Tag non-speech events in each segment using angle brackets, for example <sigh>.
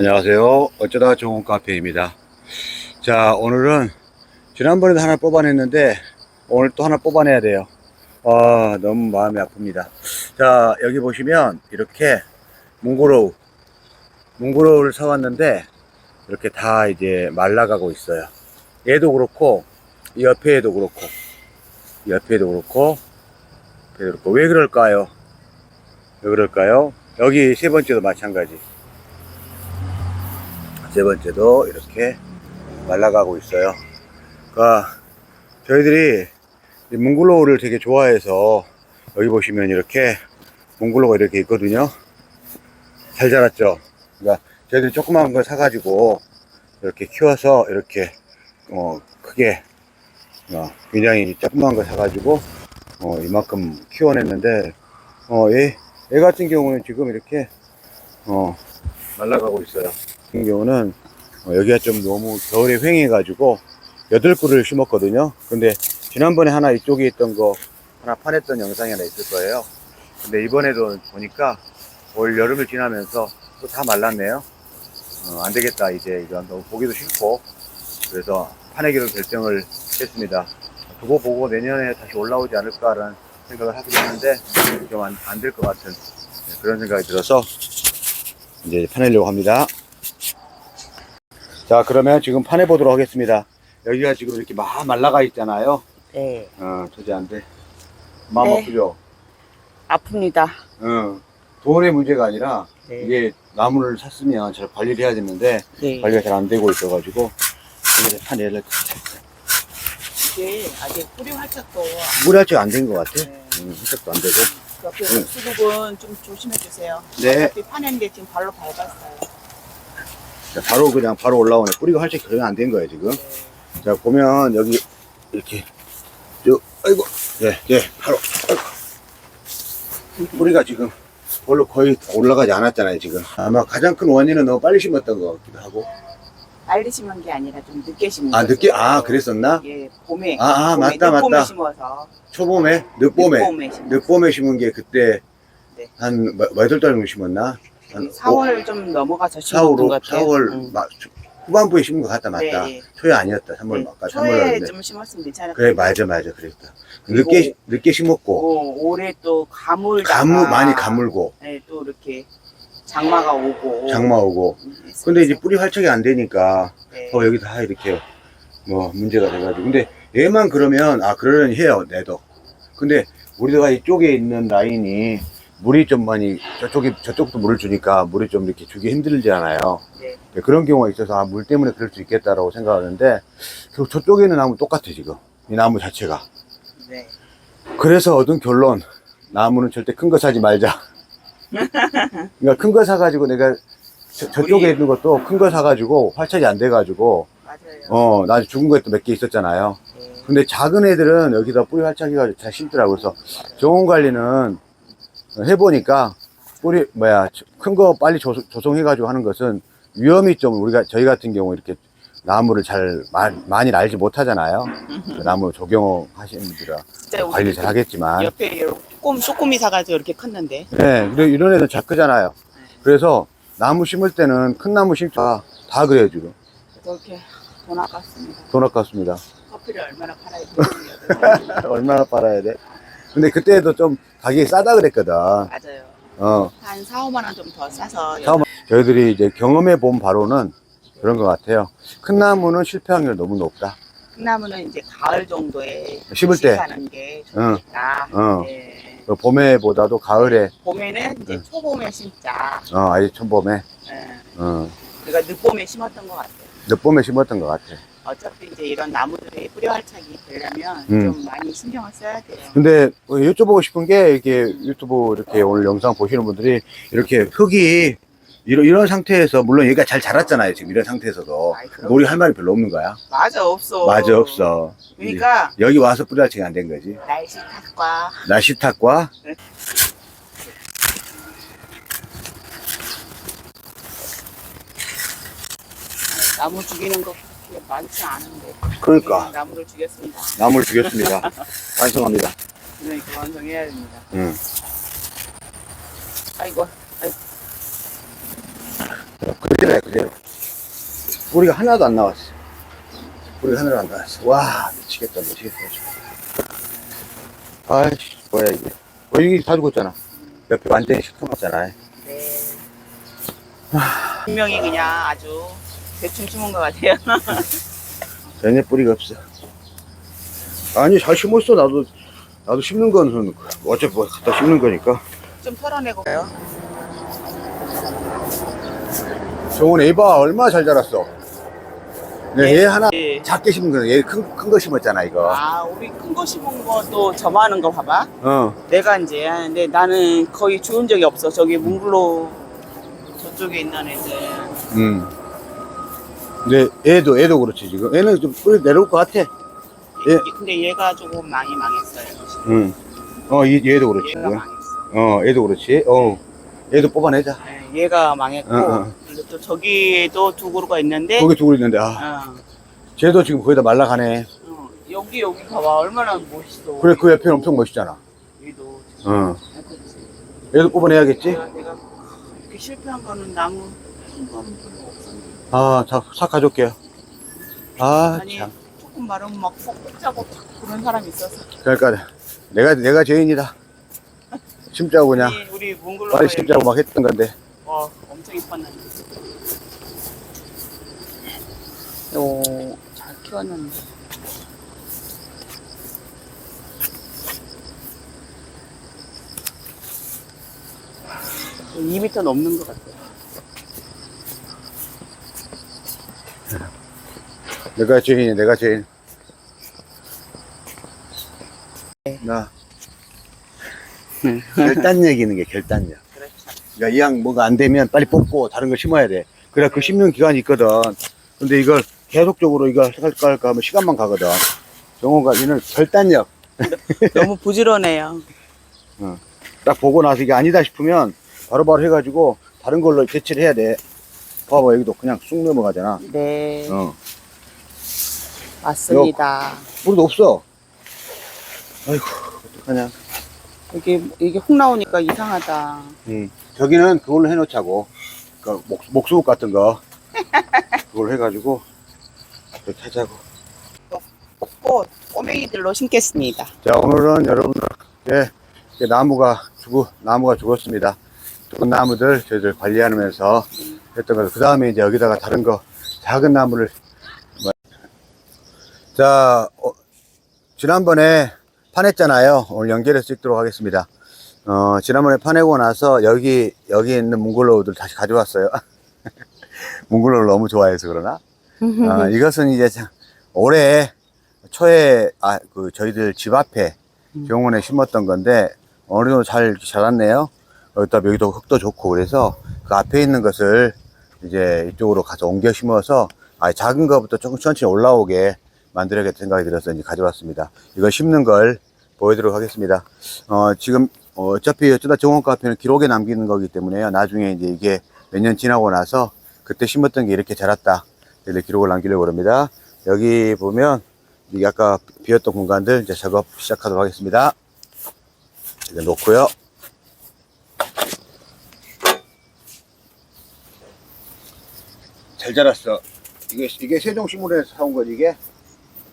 안녕하세요. 어쩌다 좋은 카페입니다. 자, 오늘은 지난번에도 하나 뽑아냈는데 오늘 또 하나 뽑아내야 돼요. 아, 너무 마음이 아픕니다. 자, 여기 보시면 이렇게 몽고로우, 몽고로우를 사왔는데 이렇게 다 이제 말라가고 있어요. 얘도 그렇고 이 옆에도 그렇고 이 옆에도 그렇고 옆에도 그렇고 왜 그럴까요? 왜 그럴까요? 여기 세 번째도 마찬가지. 세 번째도 이렇게 말라가고 있어요. 그러니까 저희들이 이 몽글로우를 되게 좋아해서 여기 보시면 이렇게 몽글로우가 이렇게 있거든요. 잘 자랐죠. 그러니까 저희들이 조그만 걸 사가지고 이렇게 키워서 이렇게 어 크게 어, 굉장히 조그만 걸 사가지고 어 이만큼 키워냈는데 어얘 얘 같은 경우는 지금 이렇게 어 말라가고 있어요. 같은 경우는 어, 여기가 좀 너무 겨울에 휑해가지고 여덟 그루를 심었거든요. 근데 지난번에 하나 이쪽에 있던 거 하나 파냈던 영상이 하나 있을 거예요. 근데 이번에도 보니까 올 여름을 지나면서 또 다 말랐네요. 어, 안 되겠다 이제 이건 너무 보기도 싫고 그래서 파내기로 결정을 했습니다. 두고 보고 내년에 다시 올라오지 않을까라는 생각을 하기도 했는데 좀 안 될 것 같은 네, 그런 생각이 들어서 이제 파내려고 합니다. 자, 그러면 지금 파내 보도록 하겠습니다. 여기가 지금 이렇게 막 말라가 있잖아요. 네. 어, 도저히 안 돼. 마음 네. 아프죠? 아픕니다. 어, 돈의 문제가 아니라 네. 이게 나무를 샀으면 잘 관리를 해야 되는데 네. 관리가 잘 안 되고 있어가지고 이제 파내를 이게 아직 뿌리 활착도 물이 아직 안 된 것 같아. 네. 음, 시작도 안 되고. 옆에 응. 수국은 좀 조심해 주세요. 네. 어차피 파낸데 지금 발로 밟았어요. 자, 바로 그냥 바로 올라오네. 뿌리가 활짝 거의 안된 거예요, 지금. 자, 보면 여기 이렇게 쭉, 아이고, 네, 네, 바로. 아이고. 뿌리가 지금 별로 거의 올라가지 않았잖아요, 지금. 아마 가장 큰 원인은 너무 빨리 심었던 것 같기도 하고. 빨리 심은 게 아니라 좀 늦게 심은 아, 거죠. 늦게, 아, 그랬었나? 예, 봄에. 아, 아, 봄에, 맞다, 늦봄에 맞다. 심어서. 초봄에? 늦봄에? 늦봄에 심어서. 늦봄에 심은 게 그때 네. 한 몇- 몇월 달 정도 심었나? 한 4월 좀 넘어가서 심은 4월, 것 같아요. 4월 응. 막 후반부에 심은 것 같다, 맞다. 네, 네. 초에 아니었다, 3월 네, 막까 3월 초에. 좀 심었으면 괜찮았을 그래. 맞아, 맞아, 그랬다. 그리고- 늦게, 늦게 심었고, 오, 올해 또 가물다가 가물, 많이 가물고, 네, 또 이렇게 장마가 오고 장마 오고. 음, 근데 이제 뿌리 활착이 안 되니까, 네. 더 여기 다 이렇게, 뭐, 문제가 돼가지고. 근데 얘만 그러면, 아, 그러려니 해요, 내도. 근데 우리가 이쪽에 있는 라인이 물이 좀 많이, 저쪽에, 저쪽도 물을 주니까 물이 좀 이렇게 주기 힘들지 않아요. 네. 네, 그런 경우가 있어서 아, 물 때문에 그럴 수 있겠다라고 생각하는데 그 저쪽에 있는 나무 똑같아 지금 이 나무 자체가 네. 그래서 얻은 결론 나무는 절대 큰 거 사지 말자 <laughs> 그러니까 큰 거 사가지고 내가 저, 저쪽에 있는 것도 큰 거 사가지고 활착이 안 돼가지고 맞아요. 어 나 죽은 것도 몇 개 있었잖아요 네. 근데 작은 애들은 여기다 뿌리 활착해가지고 잘 심더라고요 그래서 정원 관리는 해보니까 뿌리 뭐야 큰 거 빨리 조, 조성해 가지고 하는 것은 위험이 좀 우리가 저희 같은 경우 이렇게 나무를 잘 마- 많이 알지 못하잖아요. 그 나무 조경 하시는 분들은 진짜 우리 관리 잘 하겠지만. 옆에 조금 쪼꼬미 사가지고 이렇게 컸는데. 네 그리고 이런 애들 잘 크잖아요. 그래서 나무 심을 때는 큰 나무 심자 다 그래요 지금. 이렇게 돈 아깝습니다. 돈 아깝습니다. 커피를 얼마나 팔아야 되는지 <laughs> 얼마나 빨아야 돼 근데 그때도 좀 가격이 싸다 그랬거든 맞아요. 어 한 4, 5만 원 좀 더 싸서 4, 5만 저희들이 이제 경험해 본 바로는 그런 것 같아요. 큰 나무는 실패 확률이 너무 높다. 콩나무는 이제 가을 정도에 심을 때. 하는 게 응. 좋겠다. 어. 네. 그 봄에보다도 가을에, 봄에는 이제 응. 초봄에 심자. 어, 아직 촌봄에, 네. 어, 그러니까 늦봄에 심었던 것 같아요. 늦봄에 심었던 것 같아. 어차피 이제 이런 나무들이 뿌리 활착이 되려면 음. 좀 많이 신경을 써야 돼요. 근데 뭐 여쭤보고 싶은 게 이렇게 유튜브 이렇게 오늘 영상 보시는 분들이 이렇게 흙이 이런, 이런 상태에서 물론 얘가 잘 자랐잖아요. 지금 이런 상태에서도 아이, 그럼. 놀이 할 말이 별로 없는 거야. 맞아 없어. 맞아 없어. 그러니까 여기 와서 뿌리 활착이 안 된 거지. 날씨 탓과 날씨 탓과 나무 죽이는 거 많지 않은데. 그러니까 우리는 나무를 죽였습니다. 나무를 죽였습니다. 반성합니다. <laughs> 그러니까 완성해야 됩니다. 응. 아이고, 아이고. 그대로야, 그대로. 뿌리가 하나도 안 나왔어. 뿌리가 하나도 안 나왔어. 와, 미치겠다, 미치겠다. 아이씨, 뭐야, 이게. 어, 이게 다 죽었잖아. 옆에 완전히 시커멓잖아. 네. 분명히 그냥 아주 대충 심은 것 같아요. <laughs> 전혀 뿌리가 없어. 아니, 잘 심었어. 나도, 나도 심는 거는 어차피 뭐 갖다 심는 거니까. 좀 털어내고 가요. 정원 에바 얼마나 잘 자랐어. 네, 얘 하나 예. 작게 심은 거는 얘 큰, 큰 거 심었잖아, 이거. 아, 우리 큰 거 심은 거또 점하는 거 봐봐. 어. 내가 이제 하는데 나는 거의 죽은 적이 없어. 저기 뭉글로 저쪽에 있는 애들. 음. 근데 얘도, 얘도 그렇지, 지금. 얘는 좀 뿌리 내려올 것 같아. 예. 이- 근데 얘가 조금 많이 망했어요. 응. 어, 얘, 얘도 그렇지. 얘가 망했어. 어, 얘도 그렇지. 어. 얘도 뽑아내자. 네, 얘가 망했고 어, 어. 그리고 또 저기에도 두 그루가 있는데 거기 두고 있는데, 아. 어, 쟤도 지금 거의 다 말라가네. 어, 여기 여기 봐봐 얼마나 멋있어. 그래, 그 옆에는 엄청 멋있잖아. 얘도 어. 얘도 뽑아내야겠지? 내가, 내가 이렇게 실패한 거는 나무 별로 없었는데 아, 자, 싹 가져올게요. 아, 아니 참. 조금 마르면 막탁 그런 사람이 있어서 그러니까, 내가, 내가 죄인이다. 심자고 그냥. 우리, 우리 몽골로 빨리 심자고 막 했던 건데. 와 엄청 이뻤는데 요잘 키웠는데 좀 2m 넘는 것 같아요 내가 죄인이야, 내가 죄인. 네. 나. 결단력 있는 게 결단력. 그렇죠 그러니까 이왕 뭐가 안 되면 빨리 뽑고 다른 걸 심어야 돼. 그래 그 심는 기간이 있거든. 근데 이걸 계속적으로 이거 할까 할까 하면 시간만 가거든. 정호가 이는 결단력. 너무 부지런해요 <laughs> 딱 보고 나서 이게 아니다 싶으면 바로바로 해가지고 다른 걸로 대체를 해야 돼. 봐봐 여기도 그냥 쑥 넘어가잖아. 네 어. 맞습니다 물도 없어. 아이고 어떡하냐. 이게 이게 혹 나오니까 이상하다 음. 저기는 그걸로 해놓자고. 그 목, 목수국 같은 거. <laughs> 그걸 해가지고 이렇게 하자고. 꽃 꼬맹이들로 심겠습니다 자, 오늘은 여러분들께 나무가 죽어, 나무가 죽었습니다. 죽은 나무들 저희들 관리하면서 했던 거. 그 다음에 이제 여기다가 다른 거, 작은 나무를. 뭐- 자, 어, 지난번에 파냈잖아요. 오늘 연결해서 찍도록 하겠습니다. 어, 지난번에 파내고 나서 여기, 여기 있는 몽골로우들 다시 가져왔어요. <laughs> 몽골로우를 너무 좋아해서 그러나? 어, <laughs> 이것은 이제 참 올해 초에 아, 그 저희들 집 앞에 병원에 심었던 건데 어느 정도 잘 자랐네요. 여기다 여기도 흙도 좋고 그래서 그 앞에 있는 것을 이제 이쪽으로 가서 옮겨 심어서 아, 작은 거부터 조금 천천히 올라오게 만들어야겠다 생각이 들어서 이제 가져왔습니다. 이거 심는 걸 보여드리도록 하겠습니다. 어, 지금 어, 어차피 어쩌다 정원 카페는 기록에 남기는 거기 때문에요. 나중에 이제 이게 몇 년 지나고 나서 그때 심었던 게 이렇게 자랐다. 이렇게 기록을 남기려고 합니다. 여기 보면 이게 아까 비었던 공간들 이제 작업 시작하도록 하겠습니다. 이제 놓고요. 잘 자랐어. 이게 이게 세종식물에서 사온 거지 이게.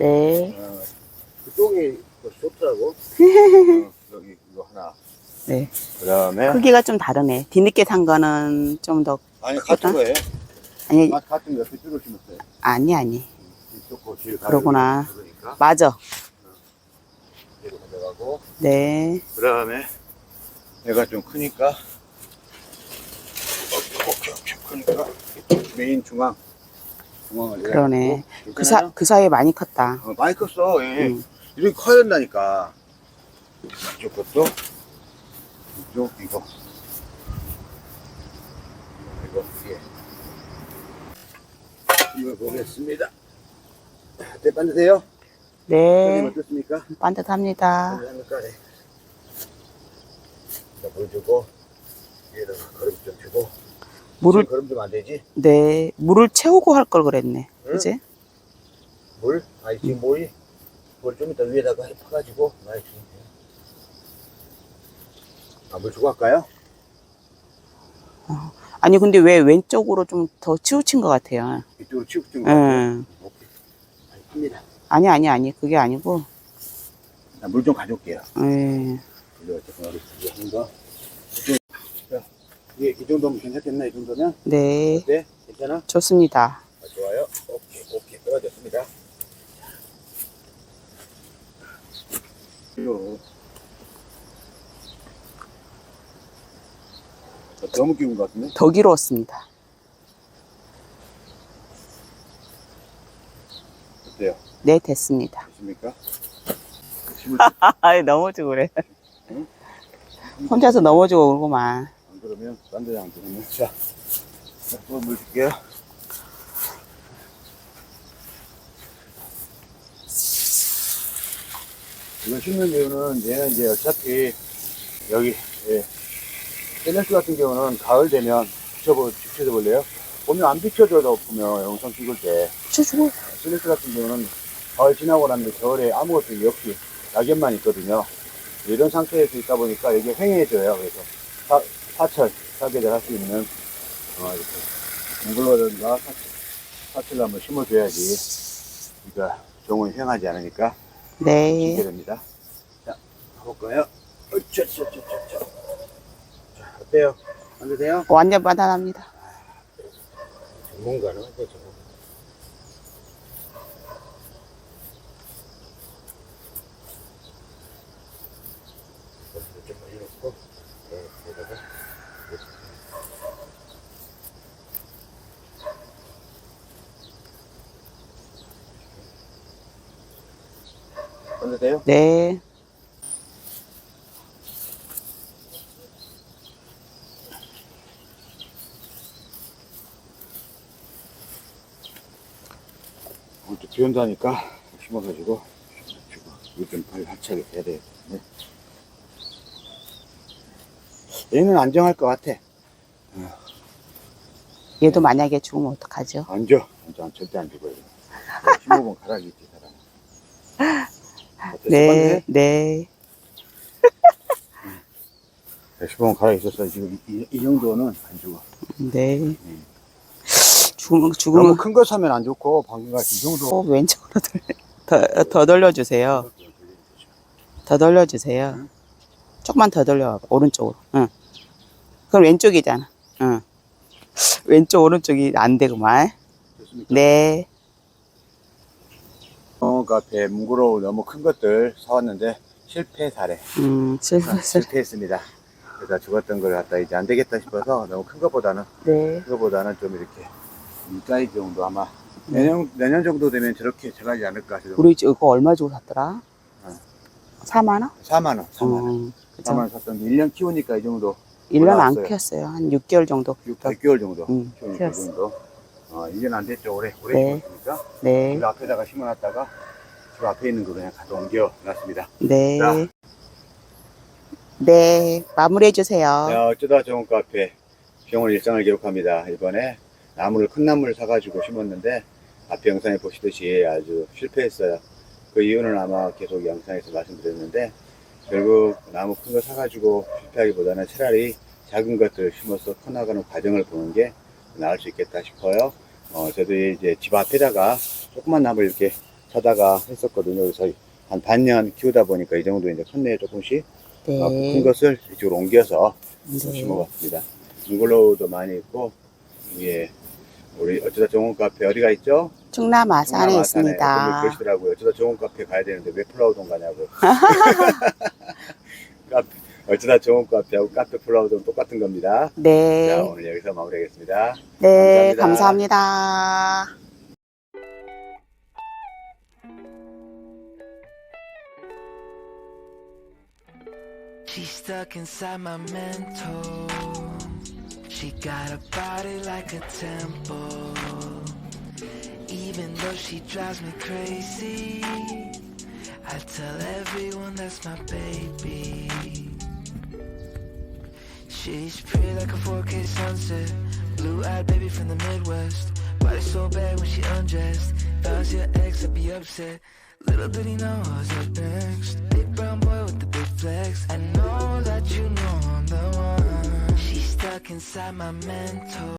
네. 어, 그쪽이 더 좋더라고. <laughs> 어, 여기 이거 하나. 네. 그다음에 크기가 좀 다르네. 뒤늦게 산 거는 좀 더 아니 같은 거예요. 아니 아, 같은 거 그쪽으로 심었어요. 아니 아니. 이쪽 거 뒤에 그러구나. 그러니까 맞아. 가져가고. 네. 그 다음에 얘가 좀 크니까 어, 오케이, 크니까 메인 중앙 중앙을 그러네. 그, 사, 그 사이에 많이 컸다. 어, 많이 컸어 얘 음. 이렇게 커야 된다니까 이쪽 것도 이쪽 이거 이거 예. 이거 보겠습니다 대판 드세요 선생님 네. 어떻습니까? 반듯합니다. 합니까? 네. 자, 물 주고, 위에다가 거름 좀 주고. 물을 거름 주면 안 되지? 네 물을 채우고 할 걸 그랬네. 응? 그지? 물? 아니, 지금 물이, 물 좀 이따 위에다가 해 파가지고, 많이 주면 돼요. 아, 물 주고 할까요? 아니 근데 왜 왼쪽으로 좀 더 치우친 것 같아요. 이쪽으로 치우친 거 같아요. 응. 오케이. 아니, 큽니다. 아니 아니 아니 그게 아니고. 물 좀 가져올게요. 예. 이거 어쨌든 우리 한 거. 이게 이 정도면 괜찮겠나? 이 정도면? 네. 어때? 괜찮아? 좋습니다. 아, 좋아요. 오케이, 오케이. 떨어졌습니다. 이거. 어, 너무 끼운 것 같은데? 더 길었습니다. 어때요? 네 됐습니다. 됐습니까? <laughs> 힘을 아 넘어지고 그래. 응? 혼자서 넘어지고 그러고만. 안 그러면 딴 데안 그러면 자, 자, 또물 줄게요. 이거 심는 이유는 얘는 이제 어차피 여기 예. 셀렉스 같은 경우는 가을 되면 비춰보 비춰져 볼래요? 보면 안 비춰져도 보면 영상 찍을 때 주주고. 셀렉스 같은 경우는 가을 지나고 나면 겨울에 아무것도 없이 낙엽만 있거든요. 이런 상태에서 있다 보니까 이게 휑해져요. 그래서 사, 사철, 사계절 할수 있는, 어, 이렇게, 몽글로든가 사철, 사철을 한번 심어줘야지, 그러니까 종은 휑하지 않으니까, 네. 됩니다. 자, 가볼까요? 어쩌쩌쩌쩌쩌. 자, 어때요? 안 되세요? 완전 바다납니다. 전문가는 하죠, 전문가. 좀 올려놓고, 여기다가, 안 되세요? 네. 오늘 또비 온다니까 심어가지고 이좀 빨리 합차게 해야 돼. 네. 얘는 안정할 것 같아. 얘도 만약에 죽으면 어떡하죠? 앉아. 앉아. 절대 안 죽어요. <laughs> 15번 가락이 있지, 네. 네. 15번 가락이 있었어. 지금 이, 이 정도는 안 죽어. 네. 죽으면, 죽으면 너무 큰거 사면 안 좋고, 방금 같이 이 정도. 꼭 왼쪽으로 돌려, 더, 더 돌려주세요. 더 돌려주세요. 조금만 더 돌려봐. 오른쪽으로. 응. 그럼 왼쪽이잖아. 응. 왼쪽, 오른쪽이 안 되구만. 됐습니까? 네. 어, 카페 뭉그러우 너무 큰 것들 사왔는데 실패 사례. 음, 아, 슬슬. 실패했습니다. 그래서 죽었던 걸 갖다 이제 안 되겠다 싶어서 너무 큰 것보다는 네. 그거보다는 좀 이렇게 이 사이즈 정도 아마 내년 내년 정도 되면 저렇게 들어가지 않을까 싶어요. 우리 이거 얼마 주고 샀더라? 어. 4만 원? 4만 원, 4만 원, 음, 그죠? 4만 원 샀던 게 1년 키우니까 이 정도 1년 안 올라왔어요. 키웠어요. 한 6개월 정도. 6, 6개월 정도 음, 키우니까 이 키웠어. 정도. 어, 1년 안 됐죠. 올해 올해 네. 심었으니까 네. 그 앞에다가 심어놨다가 그 앞에 있는 거 그냥 가서 옮겨놨습니다. 네. 자. 네. 마무리해주세요. 야, 어쩌다 좋은 카페 병원 일상을 기록합니다. 이번에 나무를 큰 나무를 사가지고 심었는데 앞에 영상에 보시듯이 아주 실패했어요. 그 이유는 아마 계속 영상에서 말씀드렸는데 결국 나무 큰 거 사가지고 실패하기보다는 차라리 작은 것들 심어서 커나가는 과정을 보는 게 나을 수 있겠다 싶어요. 어, 저도 이제 집 앞에다가 조그만 나무를 이렇게 사다가 했었거든요. 그래서 한 반년 키우다 보니까 이 정도 이제 컸네요, 조금씩. 네. 어, 큰 것을 이쪽으로 옮겨서 네. 심어봤습니다. 잉글로우도 많이 있고, 예. 우리 어쩌다 좋은 카페 어디가 있죠? 충남 아산에 있습니다. 그러시더라고요. 어쩌다 좋은 카페 가야 되는데 왜 플라우돈 가냐고. <laughs> <laughs> 카페, 어쩌다 좋은 카페하고 카페 플라우돈 똑같은 겁니다. 자, 네. 오늘 여기서 마무리하겠습니다. 네. 감사합니다. 감사합니다. She's stuck inside my mental. She got a body like a temple. Even though she drives me crazy, I tell everyone that's my baby. She's pretty like a 4K sunset. Blue eyed baby from the Midwest. Body so bad when she undressed. If I was your ex, I'd be upset. Little did he know I was up next. Big brown boy with the big flex. I know that you know I'm the one. She's stuck inside my mental.